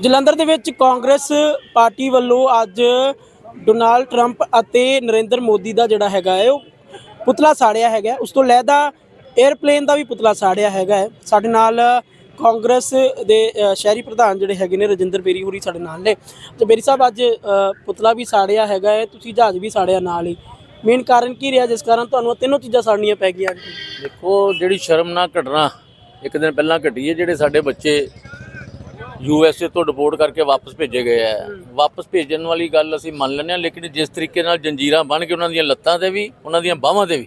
ਜਲੰਧਰ ਦੇ ਵਿੱਚ ਕਾਂਗਰਸ ਪਾਰਟੀ ਵੱਲੋਂ ਅੱਜ ਡੋਨਾਲਡ ਟਰੰਪ ਅਤੇ ਨਰਿੰਦਰ ਮੋਦੀ ਦਾ ਜਿਹੜਾ ਹੈਗਾ ਹੈ, ਉਹ ਪੁਤਲਾ ਸਾੜਿਆ ਹੈਗਾ ਉਸ ਤੋਂ ਲੈਦਾ 에ਅਰਪਲੇਨ ਦਾ ਵੀ ਪੁਤਲਾ ਸਾੜਿਆ ਹੈਗਾ ਹੈ। ਸਾਡੇ ਨਾਲ ਕਾਂਗਰਸ ਦੇ ਸ਼ਹਿਰੀ ਪ੍ਰਧਾਨ ਜਿਹੜੇ ਹੈਗੇ ਨੇ, ਰਜਿੰਦਰ ਬੇਰੀ ਹੋਰੀ ਸਾਡੇ ਨਾਲ ਨੇ। ਤੇ ਬੇਰੀ ਸਾਹਿਬ, ਅੱਜ ਪੁਤਲਾ ਵੀ ਸਾੜਿਆ ਹੈਗਾ ਹੈ, ਤੁਸੀਂ ਜਹਾਜ਼ ਵੀ ਸਾੜਿਆ ਨਾਲ ਹੀ। ਮੇਨ ਕਾਰਨ ਕੀ ਰਿਹਾ? ਜਿਸ ਕਾਰਨ ਤੁਹਾਨੂੰ ਤਿੰਨੋਂ ਚੀਜ਼ਾਂ ਸਾੜਨੀਆਂ ਪੈ ਗਈਆਂ। ਦੇਖੋ, ਜਿਹੜੀ ਸ਼ਰਮਨਾਕ ਘਟਨਾ ਇੱਕ ਦਿਨ ਪਹਿਲਾਂ ਘਟੀ ਹੈ, ਜਿਹੜੇ ਸਾਡੇ ਬੱਚੇ ਯੂ ਐਸ ਏ ਤੋਂ ਡਿਪੋਰਟ ਕਰਕੇ ਵਾਪਸ ਭੇਜੇ ਗਏ ਆ ਵਾਪਸ ਭੇਜਣ ਵਾਲੀ ਗੱਲ ਅਸੀਂ ਮੰਨ ਲੈਂਦੇ ਹਾਂ, ਲੇਕਿਨ ਜਿਸ ਤਰੀਕੇ ਨਾਲ ਜੰਜੀਰਾਂ ਬਣ ਕੇ ਉਹਨਾਂ ਦੀਆਂ ਲੱਤਾਂ ਤੇ ਵੀ, ਉਹਨਾਂ ਦੀਆਂ ਬਾਹਾਂ ਤੇ ਵੀ।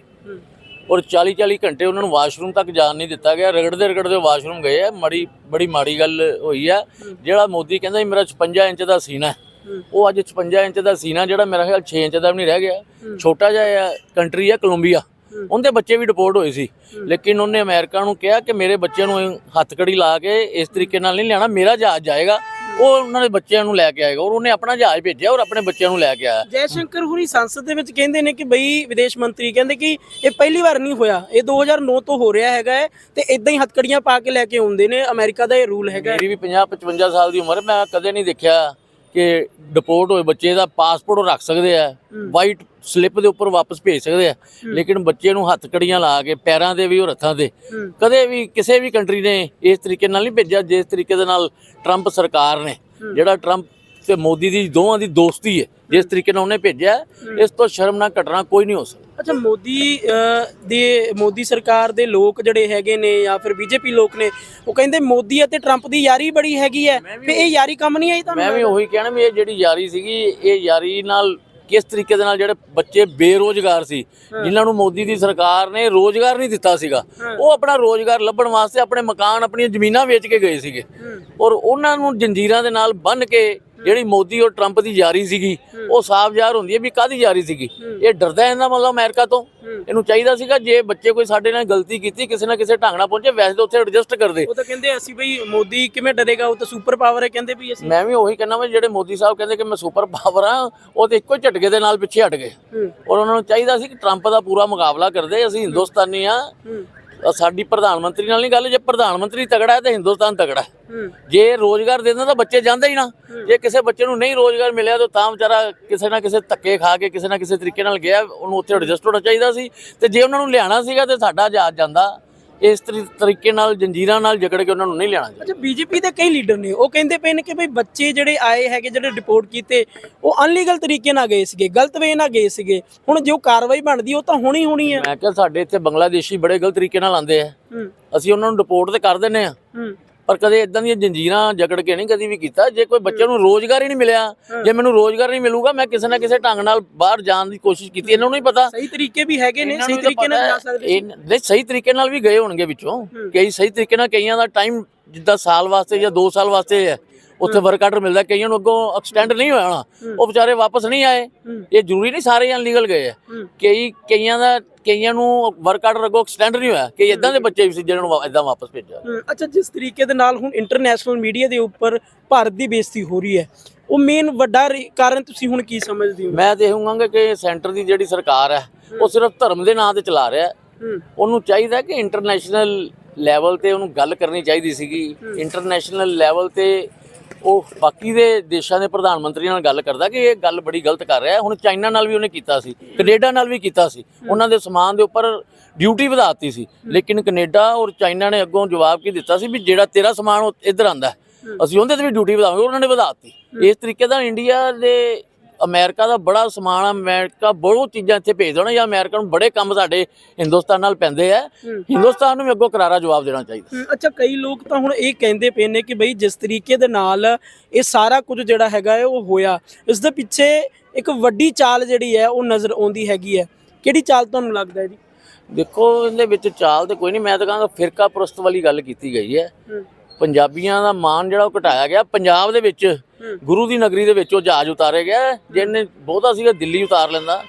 ਔਰ 40 40 ਘੰਟੇ ਉਹਨਾਂ ਨੂੰ ਵਾਸ਼ਰੂਮ ਤੱਕ ਜਾਣ ਨਹੀਂ ਦਿੱਤਾ ਗਿਆ। ਰਗੜਦੇ ਰਗੜਦੇ ਵਾਸ਼ਰੂਮ ਗਏ ਆ ਮੜੀ, ਬੜੀ ਮਾੜੀ ਗੱਲ ਹੋਈ ਆ ਜਿਹੜਾ ਮੋਦੀ ਕਹਿੰਦਾ ਸੀ, ਮੇਰਾ 56 ਇੰਚ ਦਾ ਸੀਨਾ ਹੈ। ਉਹ ਅੱਜ 56 ਇੰਚ ਦਾ ਸੀਨਾ ਜਿਹੜਾ ਮੇਰਾ ਖਿਆਲ 6 ਇੰਚ ਦਾ ਵੀ ਨਹੀਂ ਰਹਿ ਗਿਆ। ਛੋਟਾ ਜਿਹਾ ਕੰਟਰੀ ਆ ਕੋਲੰਬੀਆ। ਉਹਦੇ ਬੱਚੇ ਵੀ ਡਿਪੋਰਟ ਹੋਏ ਸੀ। ਲੇਕਿਨ ਉਹਨੇ ਅਮਰੀਕਾ ਨੂੰ ਕਿਹਾ ਕਿ ਮੇਰੇ ਬੱਚੇ ਨੂੰ ਹੱਥਕੜੀ ਲਾ ਕੇ ਇਸ ਤਰੀਕੇ ਨਾਲ ਨਹੀਂ ਲਿਆਣਾ ਮੇਰਾ ਜਹਾਜ਼ ਜਾਏਗਾ। ਉਹ ਉਹਨਾਂ ਦੇ ਬੱਚਿਆਂ ਨੂੰ ਲੈ ਕੇ ਆਏਗਾ ਔਰ ਉਹਨੇ ਆਪਣਾ ਜਹਾਜ਼ ਭੇਜਿਆ ਔਰ ਆਪਣੇ ਬੱਚਿਆਂ ਨੂੰ ਲੈ ਕੇ ਆਇਆ। ਜੈ ਸ਼ੰਕਰ ਹੁਰੀ ਸੰਸਦ ਦੇ ਵਿੱਚ ਕਹਿੰਦੇ ਨੇ ਕਿ ਬਈ ਵਿਦੇਸ਼ ਮੰਤਰੀ ਕਹਿੰਦੇ ਕਿ ਇਹ ਪਹਿਲੀ ਵਾਰ ਨਹੀਂ ਹੋਇਆ ਇਹ 2009 ਤੋਂ ਹੋ ਰਿਹਾ ਹੈਗਾ ਹੈ ਤੇ ਇਦਾਂ ਹੀ ਹੱਥਕੜੀਆਂ ਪਾ ਕੇ ਲੈ ਕੇ ਆਉਂਦੇ ਨੇ ਅਮਰੀਕਾ ਦਾ ਇਹ ਰੂਲ ਹੈਗਾ। ਮੇਰੀ ਵੀ 50 55 ਸਾਲ ਦੀ ਉਮਰ ਮੈਂ ਕਦੇ ਨਹੀਂ ਦੇਖਿਆ। ਕਿ ਡਿਪੋਰਟ ਹੋਏ ਬੱਚੇ ਦਾ ਪਾਸਪੋਰਟ ਉਹ ਰੱਖ ਸਕਦੇ ਆ ਵਾਈਟ ਸਲਿੱਪ ਦੇ ਉੱਪਰ ਵਾਪਸ ਭੇਜ ਸਕਦੇ ਆ। ਲੇਕਿਨ ਬੱਚੇ ਨੂੰ ਹੱਥ ਕੜੀਆਂ ਲਾ ਕੇ ਪੈਰਾਂ ਦੇ ਵੀ ਔਰ ਹੱਥਾਂ ਦੇ। ਕਦੇ ਵੀ ਕਿਸੇ ਵੀ ਕੰਟਰੀ ਨੇ ਇਸ ਤਰੀਕੇ ਨਾਲ ਨਹੀਂ ਭੇਜਿਆ ਜਿਸ ਤਰੀਕੇ ਦੇ ਨਾਲ ਟਰੰਪ ਸਰਕਾਰ ਨੇ ਜਿਹੜਾ ਟਰੰਪ ਤੇ ਮੋਦੀ ਦੀ ਦੋਵਾਂ ਦੀ ਦੋਸਤੀ ਹੈ ਜਿਸ ਤਰੀਕੇ ਨਾਲ ਉਹਨੇ ਭੇਜਿਆ ਇਸ ਤੋਂ ਸ਼ਰਮਨਾਕ ਘਟਨਾ ਕੋਈ ਨਹੀਂ ਹੋ ਸਕਦੀ। ਅੱਛਾ ਮੋਦੀ ਦੇ ਮੋਦੀ ਸਰਕਾਰ ਦੇ ਲੋਕ ਜਿਹੜੇ ਹੈਗੇ ਨੇ ਜਾਂ ਫਿਰ ਬੀਜੇਪੀ ਲੋਕ ਨੇ ਉਹ ਕਹਿੰਦੇ ਮੋਦੀ ਅਤੇ ਟਰੰਪ ਦੀ ਯਾਰੀ ਬੜੀ ਹੈਗੀ ਹੈ ਤੇ ਇਹ ਯਾਰੀ ਕੰਮ ਨਹੀਂ ਆਈ ਤੁਹਾਨੂੰ ਮੈਂ ਵੀ ਉਹੀ ਕਹਿਣਾ ਵੀ ਇਹ ਜਿਹੜੀ ਯਾਰੀ ਸੀਗੀ ਇਹ ਯਾਰੀ ਨਾਲ ਕਿਸ ਤਰੀਕੇ ਦੇ ਨਾਲ ਜਿਹੜੇ ਬੱਚੇ ਬੇਰੋਜ਼ਗਾਰ ਸੀ ਜਿਨ੍ਹਾਂ ਨੂੰ ਮੋਦੀ ਦੀ ਸਰਕਾਰ ਨੇ ਰੋਜ਼ਗਾਰ ਨਹੀਂ ਦਿੱਤਾ ਸੀਗਾ ਉਹ ਆਪਣਾ ਰੋਜ਼ਗਾਰ ਲੱਭਣ ਵਾਸਤੇ ਆਪਣੇ ਮਕਾਨ ਆਪਣੀਆਂ ਜ਼ਮੀਨਾਂ ਵੇਚ ਕੇ ਗਏ ਸੀਗੇ। ਔਰ ਉਹਨਾਂ ਨੂੰ ਜੰਜੀਰਾਂ ਦੇ ਨਾਲ ਬੰਨ੍ਹ ਕੇ ਜਿਹੜੀ ਮੋਦੀ ਔਰ ਟਰੰਪ ਦੀ ਯਾਰੀ ਸੀਗੀ ਉਹ ਸਾਫ਼ ਜ਼ਾਹਰ ਹੁੰਦੀ ਹੈ ਵੀ ਕਾਦੀ ਯਾਰੀ ਸੀਗੀ? ਇਹ ਡਰਦਾ ਇਹਦਾ ਮਤਲਬ ਅਮਰੀਕਾ ਤੋਂ? ਇਹਨੂੰ ਚਾਹੀਦਾ ਸੀਗਾ ਜੇ ਬੱਚੇ ਕੋਈ ਸਾਡੇ ਨਾਲ ਗਲਤੀ ਕੀਤੀ ਕਿਸੇ ਨਾ ਕਿਸੇ ਢੰਗ ਨਾਲ ਪਹੁੰਚੇ ਵੈਸੇ ਤਾਂ ਉੱਥੇ ਐਡਜਸਟ ਕਰਦੇ ਉਹ ਤਾਂ ਕਹਿੰਦੇ ਅਸੀਂ ਬਈ ਮੋਦੀ ਕਿਵੇਂ ਡਰੇਗਾ ਉਹ ਤਾਂ ਸੁਪਰ ਪਾਵਰ ਹੈ ਕਹਿੰਦੇ ਵੀ ਅਸੀਂ। ਮੈਂ ਵੀ ਉਹੀ ਕਹਿੰਦਾ ਵੀ ਜਿਹੜੇ ਮੋਦੀ ਸਾਹਿਬ ਕਹਿੰਦੇ ਕਿ ਮੈਂ ਸੁਪਰ ਪਾਵਰ ਆ ਉਹ ਤੇ ਇੱਕੋ ਝਟਕੇ ਦੇ ਨਾਲ ਪਿੱਛੇ ਹਟ ਗਏ। ਔਰ ਉਹਨਾਂ ਨੂੰ ਚਾਹੀਦਾ ਸੀ ਕਿ ਟਰੰਪ ਦਾ ਪੂਰਾ ਮੁਕਾਬਲਾ ਕਰਦੇ ਅਸੀਂ ਹਿੰਦੁਸਤਾਨੀ ਆ ਸਾਡੀ ਪ੍ਰਧਾਨ ਮੰਤਰੀ ਨਾਲ ਨਹੀਂ ਗੱਲ ਜੇ ਪ੍ਰਧਾਨ ਮੰਤਰੀ ਤਗੜਾ ਹੈ ਤੇ ਹਿੰਦੁਸਤਾਨ ਤਗੜਾ ਹੈ। ਜੇ ਰੋਜ਼ਗਾਰ ਦੇ ਦਿੰਦਾ ਤਾਂ ਬੱਚੇ ਜਾਂਦੇ ਹੀ ਨਾ। ਜੇ ਕਿਸੇ ਬੱਚੇ ਨੂੰ ਨਹੀਂ ਰੋਜ਼ਗਾਰ ਮਿਲਿਆ ਤਾਂ ਤਾਂ ਵਿਚਾਰਾ ਕਿਸੇ ਨਾ ਕਿਸੇ ਧੱਕੇ ਖਾ ਕੇ ਕਿਸੇ ਨਾ ਕਿਸੇ ਤਰੀਕੇ ਨਾਲ ਗਿਆ ਉਹਨੂੰ ਉੱਥੇ ਐਡਜਸਟ ਹੋਣਾ ਚਾਹੀਦਾ ਸੀ। ਤੇ ਜੇ ਉਹਨਾਂ ਨੂੰ ਲਿਆਣਾ ਸੀਗਾ ਤੇ ਸਾਡਾ ਜਹਾਜ਼ ਜਾਂਦਾ। ਇਸ ਤਰੀ- ਤਰੀਕੇ ਨਾਲ ਜੰਜੀਰਾਂ ਨਾਲ ਜਕੜ ਕੇ ਉਹਨਾਂ ਨੂੰ ਨਹੀਂ ਲਿਆਣਾ ਚਾਹੀਦਾ ਅੱਛਾ ਬੀਜੇਪੀ ਦੇ ਕਈ ਲੀਡਰ ਨੇ। ਉਹ ਕਹਿੰਦੇ ਪਏ ਨੇ ਕਿ ਭਈ ਬੱਚੇ ਜਿਹੜੇ ਆਏ ਹੈਗੇ ਜਿਹੜੇ ਰਿਪੋਰਟ ਕੀਤੇ ਉਹ ਅਨਲੀਗਲ ਤਰੀਕੇ ਨਾਲ ਗਏ ਸੀਗੇ ਗਲਤ ਵੇ ਨਾਲ ਗਏ ਸੀਗੇ। ਹੁਣ ਜੋ ਕਾਰਵਾਈ ਬਣਦੀ ਉਹ ਤਾਂ ਹੋਣੀ ਹੋਣੀ ਹੈ। ਮੈਂ ਕਿਹਾ ਸਾਡੇ ਇੱਥੇ ਬੰਗਲਾਦੇਸ਼ੀ ਬੜੇ ਗਲਤ ਤਰੀਕੇ ਨਾਲ ਆਉਂਦੇ ਆ। ਅਸੀਂ ਉਹਨਾਂ ਨੂੰ ਰਿਪੋਰਟ ਤੇ ਕਰ ਦਿੰਨੇ ਆ। ਪਰ ਕਦੇ ਇਦਾਂ ਦੀਆਂ ਜੰਜੀਰਾਂ ਜਕੜ ਕੇ ਨਹੀਂ ਕਦੀ ਵੀ ਕੀਤਾ। ਜੇ ਕੋਈ ਬੱਚੇ ਨੂੰ ਰੋਜ਼ਗਾਰ ਹੀ ਨਹੀਂ ਮਿਲਿਆ ਜੇ ਮੈਨੂੰ ਰੋਜ਼ਗਾਰ ਨਹੀਂ ਮਿਲੂਗਾ ਮੈਂ ਕਿਸੇ ਨਾ ਕਿਸੇ ਢੰਗ ਨਾਲ ਬਾਹਰ ਜਾਣ ਦੀ ਕੋਸ਼ਿਸ਼ ਕੀਤੀ। ਇਹਨਾਂ ਨੂੰ ਨਹੀਂ ਪਤਾ। ਸਹੀ ਤਰੀਕੇ ਵੀ ਹੈਗੇ ਨੇ ਸਹੀ ਤਰੀਕੇ ਨਾਲ ਜਾ ਹੈ, ਸਕਦੇ ਨਹੀਂ ਸਹੀ ਤਰੀਕੇ ਨਾਲ ਵੀ ਗਏ ਹੋਣਗੇ ਵਿੱਚੋਂ। ਕਈ ਸਹੀ ਤਰੀਕੇ ਨਾਲ ਕਈਆਂ ਦਾ ਟਾਈਮ ਜਿੱਦਾਂ ਸਾਲ ਵਾਸਤੇ ਜਾਂ 2 ਸਾਲ ਵਾਸਤੇ ਹੈ। ਉੱਥੇ ਵਰਕ ਆਰਡਰ ਮਿਲਦਾ ਕਈਆਂ ਨੂੰ ਅੱਗੋਂ ਐਕਸਟੈਂਡ ਨਹੀਂ ਹੋਇਆ ਹੋਣਾ। ਉਹ ਵਿਚਾਰੇ ਵਾਪਸ ਨਹੀਂ ਆਏ। ਇਹ ਜ਼ਰੂਰੀ ਨਹੀਂ ਸਾਰੇ ਅਨਲੀਗਲ ਗਏ ਆ। ਕਈ ਕਈਆਂ ਦਾ ਕਈਆਂ ਨੂੰ ਵਰਕ ਆਰਡਰ ਅੱਗੋਂ ਐਕਸਟੈਂਡ ਨਹੀਂ ਹੋਇਆ। ਕਿ ਇਦਾਂ ਦੇ ਬੱਚੇ ਵੀ ਸੀ ਜਿਹਨਾਂ ਨੂੰ ਇਦਾਂ ਵਾਪਸ ਭੇਜਿਆ। ਅੱਛਾ ਜਿਸ ਤਰੀਕੇ ਦੇ ਨਾਲ ਹੁਣ ਇੰਟਰਨੈਸ਼ਨਲ ਮੀਡੀਆ ਦੇ ਉੱਪਰ ਭਾਰਤ ਦੀ ਬੇਇੱਜ਼ਤੀ ਹੋ ਰਹੀ ਹੈ ਉਹ ਮੇਨ ਵੱਡਾ ਕਾਰਨ ਤੁਸੀਂ ਹੁਣ ਕੀ ਸਮਝਦੇ ਹੋ? ਮੈਂ ਤੇ ਕਹਾਂਗਾ ਕਿ ਸੈਂਟਰ ਦੀ ਜਿਹੜੀ ਸਰਕਾਰ ਹੈ ਉਹ ਸਿਰਫ ਧਰਮ ਦੇ ਨਾਂ ਤੇ ਚਲਾ ਰਿਹਾ ਉਹਨੂੰ ਚਾਹੀਦਾ ਕਿ ਇੰਟਰਨੈਸ਼ਨਲ ਲੈਵਲ ਤੇ ਉਹਨੂੰ ਗੱਲ ਕਰਨੀ ਚਾਹੀਦੀ ਸੀਗੀ। ਇੰਟਰਨੈਸ਼ਨਲ ਲੈਵਲ ਤੇ ਉਹ ਬਾਕੀ ਦੇ ਦੇਸ਼ਾਂ ਦੇ ਪ੍ਰਧਾਨ ਮੰਤਰੀਆਂ ਨਾਲ ਗੱਲ ਕਰਦਾ ਕਿ ਇਹ ਗੱਲ ਬੜੀ ਗਲਤ ਕਰ ਰਿਹਾ ਹੁਣ ਚਾਈਨਾ ਨਾਲ ਵੀ ਉਹਨੇ ਕੀਤਾ ਸੀ, ਕੈਨੇਡਾ ਨਾਲ ਵੀ ਕੀਤਾ ਸੀ। ਉਹਨਾਂ ਦੇ ਸਮਾਨ ਦੇ ਉੱਪਰ ਡਿਊਟੀ ਵਧਾਤੀ ਸੀ। ਲੇਕਿਨ ਕੈਨੇਡਾ ਔਰ ਚਾਈਨਾ ਨੇ ਅੱਗੋਂ ਜਵਾਬ ਕੀ ਦਿੱਤਾ ਸੀ ਵੀ ਜਿਹੜਾ ਤੇਰਾ ਸਮਾਨ ਉਹ ਇੱਧਰ ਆਂਦਾ ਅਸੀਂ ਉਹਦੇ ਤੇ ਵੀ ਡਿਊਟੀ ਵਧਾਵਾਂਗੇ, ਉਹਨਾਂ ਨੇ ਵਧਾਤੀ ਇਸ ਤਰੀਕੇ ਦਾ ਇੰਡੀਆ ਦੇ ਅਮਰੀਕਾ ਦਾ ਬੜਾ ਸਮਾਨ ਆ, ਅਮਰੀਕਾ ਬਹੁਤ ਚੀਜ਼ਾਂ ਇੱਥੇ ਭੇਜ ਦੇਣਾ ਜਾਂ ਅਮਰੀਕਾ ਨੂੰ ਬੜੇ ਕੰਮ ਸਾਡੇ ਹਿੰਦੁਸਤਾਨ ਨਾਲ ਪੈਂਦੇ ਆ। ਹਿੰਦੁਸਤਾਨ ਨੂੰ ਵੀ ਅੱਗੋਂ ਕਰਾਰਾ ਜਵਾਬ ਦੇਣਾ ਚਾਹੀਦਾ। ਅੱਛਾ ਕਈ ਲੋਕ ਤਾਂ ਹੁਣ ਇਹ ਕਹਿੰਦੇ ਪਏ ਨੇ ਕਿ ਬਈ ਜਿਸ ਤਰੀਕੇ ਦੇ ਨਾਲ ਇਹ ਸਾਰਾ ਕੁਝ ਜਿਹੜਾ ਹੈਗਾ ਉਹ ਹੋਇਆ। ਇਸ ਦੇ ਪਿੱਛੇ ਇੱਕ ਵੱਡੀ ਚਾਲ ਜਿਹੜੀ ਹੈ ਉਹ ਨਜ਼ਰ ਆਉਂਦੀ ਹੈਗੀ ਹੈ। ਕਿਹੜੀ ਚਾਲ ਤੁਹਾਨੂੰ ਲੱਗਦਾ ਹੈ ਜੀ? ਦੇਖੋ ਇਹਦੇ ਵਿੱਚ ਚਾਲ ਤੇ ਕੋਈ ਨਹੀਂ ਮੈਂ ਤਾਂ ਕਹਾਂਗਾ ਫਿਰਕਾ ਪ੍ਰਸਤ ਵਾਲੀ ਗੱਲ ਕੀਤੀ ਗਈ ਹੂੰ। ਪੰਜਾਬੀਆਂ ਦਾ ਮਾਣ ਜਿਹੜਾ ਉਹ ਘਟਾਇਆ ਗਿਆ। ਪੰਜਾਬ ਦੇ ਵਿੱਚ ਗੁਰੂ ਦੀ ਨਗਰੀ ਦੇ ਵਿੱਚ ਉਹ ਜਹਾਜ਼ ਉਤਾਰੇ ਗਿਆ। ਜਿਹਨੇ ਬਹੁਤਾ ਸੀਗਾ ਦਿੱਲੀ ਉਤਾਰ ਲੈਂਦਾ।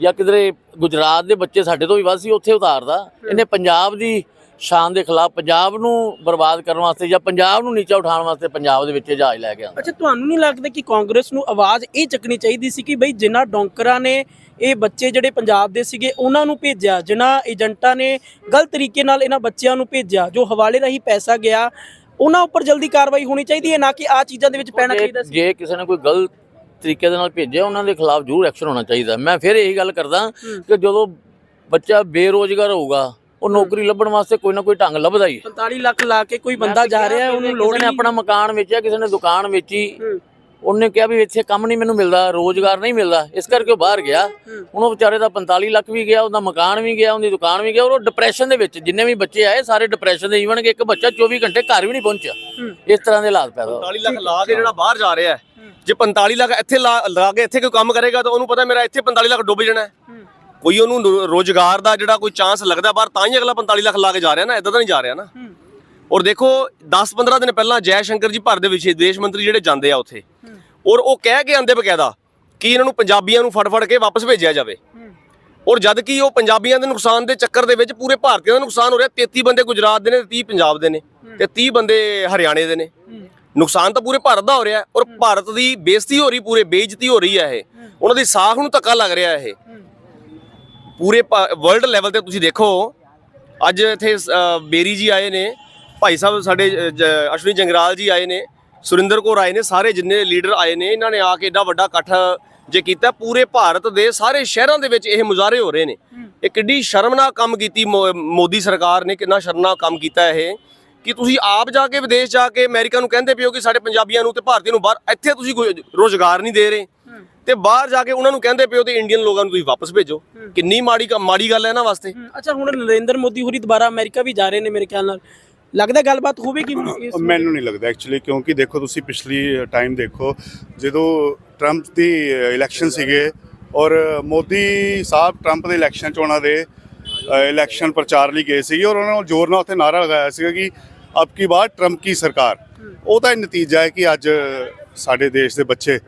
ਜਾਂ ਕਿਧਰੇ ਗੁਜਰਾਤ ਦੇ ਬੱਚੇ ਸਾਡੇ ਤੋਂ ਵੀ ਵੱਧ ਸੀ ਉੱਥੇ ਉਤਾਰਦਾ। ਇਹਨੇ ਪੰਜਾਬ ਦੀ ਸ਼ਾਨ ਦੇ ਖਿਲਾਫ ਪੰਜਾਬ ਨੂੰ ਬਰਬਾਦ ਕਰਨ ਵਾਸਤੇ ਜਾਂ ਪੰਜਾਬ ਨੂੰ ਨੀਚਾ ਉਠਾਉਣ ਵਾਸਤੇ ਪੰਜਾਬ ਦੇ ਵਿੱਚ ਜਹਾਜ਼ ਲੈ ਗਿਆ ਅੱਛਾ ਤੁਹਾਨੂੰ ਨਹੀਂ ਲੱਗਦਾ ਕਿ ਕਾਂਗਰਸ ਨੂੰ ਆਵਾਜ਼ ਇਹ ਚੱਕਣੀ ਚਾਹੀਦੀ ਸੀ ਕਿ ਬਈ ਜਿਨ੍ਹਾਂ ਡੌਂਕਰਾਂ ਨੇ ਇਹ ਬੱਚੇ ਜਿਹੜੇ ਪੰਜਾਬ ਦੇ ਸੀਗੇ ਉਹਨਾਂ ਨੂੰ ਭੇਜਿਆ ਜਿਨ੍ਹਾਂ ਏਜੰਟਾਂ ਨੇ ਗਲਤ ਤਰੀਕੇ ਨਾਲ ਇਹਨਾਂ ਬੱਚਿਆਂ ਨੂੰ ਭੇਜਿਆ ਜੋ ਹਵਾਲੇ ਰਾਹੀਂ ਪੈਸਾ ਗਿਆ ਉਹਨਾਂ ਉੱਪਰ ਜਲਦੀ ਕਾਰਵਾਈ ਹੋਣੀ ਚਾਹੀਦੀ ਹੈ ਨਾ ਕਿ ਆ ਚੀਜ਼ਾਂ ਦੇ ਵਿੱਚ ਪੈਣਾ ਚਾਹੀਦਾ ਸੀ? ਜੇ ਕਿਸੇ ਨੇ ਕੋਈ ਗਲਤ ਤਰੀਕੇ ਦੇ ਨਾਲ ਭੇਜਿਆ ਉਹਨਾਂ ਦੇ ਖਿਲਾਫ ਜ਼ਰੂਰ ਐਕਸ਼ਨ ਹੋਣਾ ਚਾਹੀਦਾ। ਮੈਂ ਫਿਰ ਇਹੀ ਗੱਲ ਕਰਦਾ ਕਿ ਜਦੋਂ ਬੱਚਾ ਬੇਰੋਜ਼ਗਾਰ ਹੋਊਗਾ ਉਹ ਨੌਕਰੀ ਲੱਭਣ ਵਾਸਤੇ ਕੋਈ ਨਾ ਕੋਈ ਢੰਗ ਲੱਭਦਾ ਹੀ ਹੈ। 45 ਲੱਖ ਲਾ ਕੇ ਕੋਈ ਬੰਦਾ ਜਾ ਰਿਹਾ ਹੈ ਉਹਨੂੰ ਲੋੜ ਨੇ ਆਪਣਾ ਮਕਾਨ ਵੇਚਿਆ ਕਿਸੇ ਨੇ ਦੁਕਾਨ ਵੇਚੀ। ਉਹਨੇ ਕਿਹਾ ਵੀ ਇੱਥੇ ਕੰਮ ਨਹੀਂ ਮੈਨੂੰ ਮਿਲਦਾ ਰੋਜ਼ਗਾਰ ਨਹੀਂ ਮਿਲਦਾ। ਇਸ ਕਰਕੇ ਉਹ ਬਾਹਰ ਗਿਆ। ਹੁਣ ਉਹ ਵਿਚਾਰੇ ਦਾ 45 ਲੱਖ ਵੀ ਗਿਆ ਉਹਦਾ ਮਕਾਨ ਵੀ ਗਿਆ ਉਹਦੀ ਦੁਕਾਨ ਵੀ ਗਿਆ ਔਰ ਉਹ ਡਿਪਰੈਸ਼ਨ ਦੇ ਵਿੱਚ ਜਿੰਨੇ ਵੀ ਬੱਚੇ ਆਏ ਸਾਰੇ ਡਿਪਰੈਸ਼ਨ ਦੇ ਈਵਨ ਕਿ ਇੱਕ ਬੱਚਾ 24 ਘੰਟੇ ਘਰ ਵੀ ਨਹੀਂ ਪਹੁੰਚਿਆ। ਇਸ ਤਰ੍ਹਾਂ ਦੇ ਹਾਲਾਤ ਪੈਦਾ ਹੋਏ। 45 ਲੱਖ ਲਾ ਕੇ ਜਿਹੜਾ ਬਾਹਰ ਜਾ ਰਿਹਾ ਹੈ ਜੇ 45 ਲੱਖ ਇੱਥੇ ਲਾ ਲਾ ਕੇ ਇੱਥੇ ਕੋਈ ਕੰਮ ਕਰੇਗਾ ਤਾਂ ਉਹਨੂੰ ਪਤਾ ਮੇਰਾ ਇੱਥੇ 45 ਲੱਖ ਡੁੱਬ ਜਾਣਾ ਹੈ। ਕੋਈ ਉਹਨੂੰ ਰੋਜ਼ਗਾਰ ਦਾ ਜਿਹੜਾ ਕੋਈ ਚਾਂਸ ਲੱਗਦਾ ਬਾਹਰ ਤਾਂ ਹੀ ਅਗਲਾ 45 ਲੱਖ ਲਾ ਕੇ ਜਾ ਰਿਹਾ ਨਾ ਇਦਾਂ ਤਾਂ ਨਹੀਂ ਜਾ ਰਿਹਾ ਨਾ। ਔਰ ਦੇਖੋ 10-15 ਦਿਨ ਪਹਿਲਾਂ ਜੈ ਸ਼ੰਕਰ ਜੀ ਭਾਰਤ ਦੇ ਵਿਦੇਸ਼ ਮੰਤਰੀ ਜਿਹੜੇ ਜਾਂਦੇ ਆ ਉੱਥੇ। ਔਰ ਉਹ ਕਹਿ ਕੇ ਆਂਦੇ ਬਕਾਇਦਾ ਕਿ ਇਹਨਾਂ ਨੂੰ ਪੰਜਾਬੀਆਂ ਨੂੰ ਫੜ-ਫੜ ਕੇ ਵਾਪਸ ਭੇਜਿਆ ਜਾਵੇ। ਔਰ ਜਦ ਕਿ ਉਹ ਪੰਜਾਬੀਆਂ ਦੇ ਨੁਕਸਾਨ ਦੇ ਚੱਕਰ ਦੇ ਵਿੱਚ ਪੂਰੇ ਭਾਰਤੀਆਂ ਦਾ ਨੁਕਸਾਨ ਹੋ ਰਿਹਾ। 33 ਬੰਦੇ ਗੁਜਰਾਤ ਦੇ ਨੇ ਤੇ 30 ਪੰਜਾਬ ਦੇ ਨੇ ਤੇ 30 ਬੰਦੇ ਹਰਿਆਣੇ ਦੇ ਨੇ। ਨੁਕਸਾਨ ਤਾਂ ਪੂਰੇ ਭਾਰਤ ਦਾ ਹੋ ਰਿਹਾ ਔਰ ਭਾਰਤ ਦੀ ਬੇਇੱਜ਼ਤੀ ਹੋ ਰਹੀ ਪੂਰੇ ਬੇਇੱਜ਼ਤੀ ਹੋ ਰਹੀ ਹੈ ਇਹ। ਉਹਨਾਂ ਦੀ ਸਾਖ ਨੂੰ ਧੱਕਾ ਲੱਗ ਰਿਹਾ ਇਹ। ਪੂਰੇ ਵਰਲਡ ਲੈਵਲ ਤੇ ਤੁਸੀਂ ਦੇਖੋ ਅੱਜ ਇੱਥੇ ਬੇਰੀ ਜੀ ਆਏ ਨੇ ਭਾਈ ਸਾਹਿਬ ਸਾਡੇ ਅਸ਼ਵਨੀ ਜੰਗਰਾਲ ਜੀ ਆਏ ਨੇ ਸੁਰਿੰਦਰ ਕੌਰ ਆਏ ਨੇ ਸਾਰੇ ਜਿੰਨੇ ਲੀਡਰ ਆਏ ਨੇ ਇਹਨਾਂ ਨੇ ਆ ਕੇ ਏਡਾ ਵੱਡਾ ਇਕੱਠ ਜੇ ਕੀਤਾ ਪੂਰੇ ਭਾਰਤ ਦੇ ਸਾਰੇ ਸ਼ਹਿਰਾਂ ਦੇ ਵਿੱਚ ਇਹ ਮੁਜ਼ਾਹਰੇ ਹੋ ਰਹੇ ਨੇ। ਇਹ ਕਿੱਡੀ ਸ਼ਰਮਨਾਕ ਕੰਮ ਕੀਤੀ ਮੋਦੀ ਸਰਕਾਰ ਨੇ ਕਿੰਨਾ ਸ਼ਰਮਨਾਕ ਕੰਮ ਕੀਤਾ ਇਹ। ਕਿ ਤੁਸੀਂ ਆਪ ਜਾ ਕੇ ਵਿਦੇਸ਼ ਜਾ ਕੇ ਅਮਰੀਕਾ ਨੂੰ ਕਹਿੰਦੇ ਪਿਓ ਕਿ ਸਾਡੇ ਪੰਜਾਬੀਆਂ ਨੂੰ ਤੇ ਭਾਰਤੀਆਂ ਨੂੰ ਬਾਹਰ ਇੱਥੇ ਤੁਸੀਂ ਕੋਈ ਰੋਜ਼ਗਾਰ ਨਹੀਂ ਦੇ ਰਹੇ। ਤੇ ਬਾਹਰ ਜਾ ਕੇ ਉਹਨਾਂ ਨੂੰ ਕਹਿੰਦੇ ਪਿਓ ਤੇ ਇੰਡੀਅਨ ਲੋਕਾਂ ਨੂੰ ਤੁਸੀਂ ਵਾਪਸ ਭੇਜੋ। ਕਿੰਨੀ ਮਾੜੀ ਕ- ਮਾੜੀ ਗੱਲ ਹੈ ਇਹਨਾਂ ਵਾਸਤੇ। ਅੱਛਾ ਹੁਣ ਨਰਿੰਦਰ ਮੋਦੀ ਹੋਰੀ ਦੁਬਾਰਾ ਅਮਰੀਕਾ ਵੀ ਜਾ ਰਹੇ ਨੇ ਮੇਰੇ ਖਿਆਲ ਨਾਲ। ਲੱਗਦਾ ਗੱਲਬਾਤ ਹੋਵੇਗੀ ਮੈਨੂੰ ਨਹੀਂ ਲੱਗਦਾ ਐਕਚੁਅਲੀ ਕਿਉਂਕਿ ਦੇਖੋ ਤੁਸੀਂ ਪਿਛਲੀ ਟਾਈਮ ਦੇਖੋ ਜਦੋਂ ਟਰੰਪ ਦੀ ਇਲੈਕਸ਼ਨ ਸੀਗੇ ਔਰ ਮੋਦੀ ਸਾਹਿਬ ਟਰੰਪ ਦੇ ਇਲੈਕਸ਼ਨ ਚ ਉਹਨਾਂ ਦੇ ਇਲੈਕਸ਼ਨ ਪ੍ਰਚਾਰ ਲਈ ਗਏ ਸੀਗੇ ਔਰ ਉਹਨਾਂ ਨੂੰ ਜ਼ੋਰ ਨਾਲ ਉੱਥੇ ਨਾਰਾ ਲਗਾਇਆ ਸੀਗਾ ਕਿ ਅਬ ਕੀ ਬਾਰ ਟਰੰਪ ਕੀ ਸਰਕਾਰ। ਉਹਦਾ ਹੀ ਨਤੀਜਾ ਹੈ ਕਿ ਅੱਜ ਸਾਡੇ ਦੇਸ਼ ਦੇ ਬੱਚੇ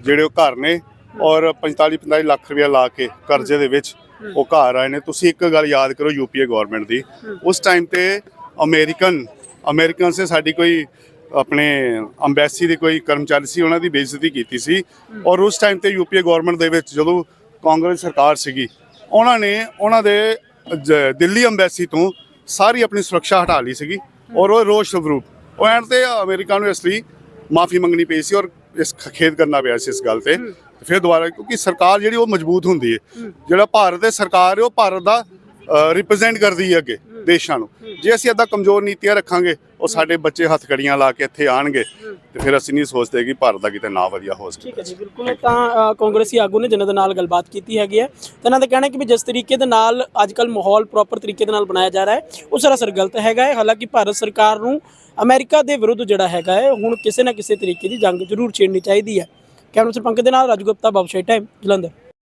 ਜਿਹੜੇ ਉਹ ਘਰ ਨੇ ਔਰ 45 45 ਲੱਖ ਰੁਪਇਆ ਲਾ ਕੇ ਕਰਜ਼ੇ ਦੇ ਵਿੱਚ ਉਹ ਘਰ ਆਏ ਨੇ। ਤੁਸੀਂ ਇੱਕ ਗੱਲ ਯਾਦ ਕਰੋ ਯੂਪੀਏ ਗਵਰਨਮੈਂਟ ਦੀ। ਉਸ ਟਾਈਮ ਤੇ ਅਮਰੀਕਨ ਅਮਰੀਕਨ ਸੇ ਸਾਡੀ ਕੋਈ ਆਪਣੇ ਅੰਬੈਸੀ ਦੇ ਕੋਈ ਕਰਮਚਾਰੀ ਸੀ, ਉਹਨਾਂ ਦੀ ਬੇਇੱਜ਼ਤੀ ਕੀਤੀ ਸੀ। ਔਰ ਉਸ ਟਾਈਮ ਤੇ ਯੂਪੀਏ ਗਵਰਨਮੈਂਟ ਦੇ ਵਿੱਚ ਜਦੋਂ ਕਾਂਗਰਸ ਸਰਕਾਰ ਸੀਗੀ, ਉਹਨਾਂ ਨੇ ਉਹਨਾਂ ਦੇ ਜ- ਦਿੱਲੀ ਅੰਬੈਸੀ ਤੋਂ ਸਾਰੀ ਆਪਣੀ ਸੁਰੱਖਿਆ ਹਟਾ ਲਈ ਸੀਗੀ। ਔਰ ਉਹ ਰੋਸ਼ ਸਵਰੂਪ ਉਹ ਐਂਡ ਤੇ ਅਮਰੀਕਾ ਨੂੰ ਇਸ ਲਈ ਮਾਫੀ ਮੰਗਣੀ ਪਈ ਸੀ ਔਰ ਇਸ ਖੇਦ ਕਰਨਾ ਪਿਆ ਸੀ ਇਸ ਗੱਲ ਤੇ। ਫਿਰ ਦੁਬਾਰਾ ਕਿਉਂਕਿ ਸਰਕਾਰ ਜਿਹੜੀ ਉਹ ਮਜ਼ਬੂਤ ਹੁੰਦੀ ਹੈ। ਜਿਹੜਾ ਭਾਰਤ ਦੇ ਸਰਕਾਰ ਹੈ ਉਹ ਭਾਰਤ ਦਾ ਰਿਪਰੈਜ਼ੈਂਟ ਕਰਦੀ ਹੈ ਅੱਗੇ ਦੇਸ਼ਾਂ ਨੂੰ। ਜੇ ਅਸੀਂ ਏਦਾਂ ਕਮਜ਼ੋਰ ਨੀਤੀਆਂ ਰੱਖਾਂਗੇ ਉਹ ਸਾਡੇ ਬੱਚੇ ਹੱਥ ਕੜੀਆਂ ਲਾ ਕੇ ਇੱਥੇ ਆਣਗੇ। ਤੇ ਫਿਰ ਅਸੀਂ ਨਹੀਂ ਸੋਚਦੇ ਕਿ ਭਾਰਤ ਦਾ ਕਿਤੇ ਨਾ ਵਧੀਆ ਹੋ ਸਕੇ। ਠੀਕ ਹੈ ਜੀ ਬਿਲਕੁਲ। ਤਾਂ ਕਾਂਗਰਸੀ ਆਗੂ ਨੇ ਜਿਨ੍ਹਾਂ ਦੇ ਨਾਲ ਗੱਲਬਾਤ ਕੀਤੀ ਹੈਗੀ ਹੈ। ਤਾਂ ਇਹਨਾਂ ਦਾ ਕਹਿਣਾ ਕਿ ਵੀ ਜਿਸ ਤਰੀਕੇ ਦੇ ਨਾਲ ਅੱਜਕੱਲ ਮਾਹੌਲ ਪ੍ਰੋਪਰ ਤਰੀਕੇ ਦੇ ਨਾਲ ਬਣਾਇਆ ਜਾ ਰਿਹਾ ਹੈ ਉਹ ਸਰਾਸਰ ਗਲਤ ਹੈਗਾ ਹੈ। ਹਾਲਾਂਕਿ ਭਾਰਤ ਸਰਕਾਰ ਨੂੰ ਅਮਰੀਕਾ ਦੇ ਵਿਰੁੱਧ ਜਿਹੜਾ ਹੈਗਾ ਹੈ, ਹੁਣ ਕਿਸੇ ਨਾ ਕਿਸੇ ਤਰੀਕੇ ਦੀ ਜੰਗ ਜ਼ਰੂਰ ਛੇੜਨੀ ਚਾਹੀਦੀ ਹੈ। ਕੈਮਰਾ ਸਰਪੰਕ ਦੇ ਨਾਲ ਰਾਜੂ ਗੁਪਤਾ ਬਾਬਸ਼ਾਹੀ ਟਾਈਮ ਜਲੰਧਰ।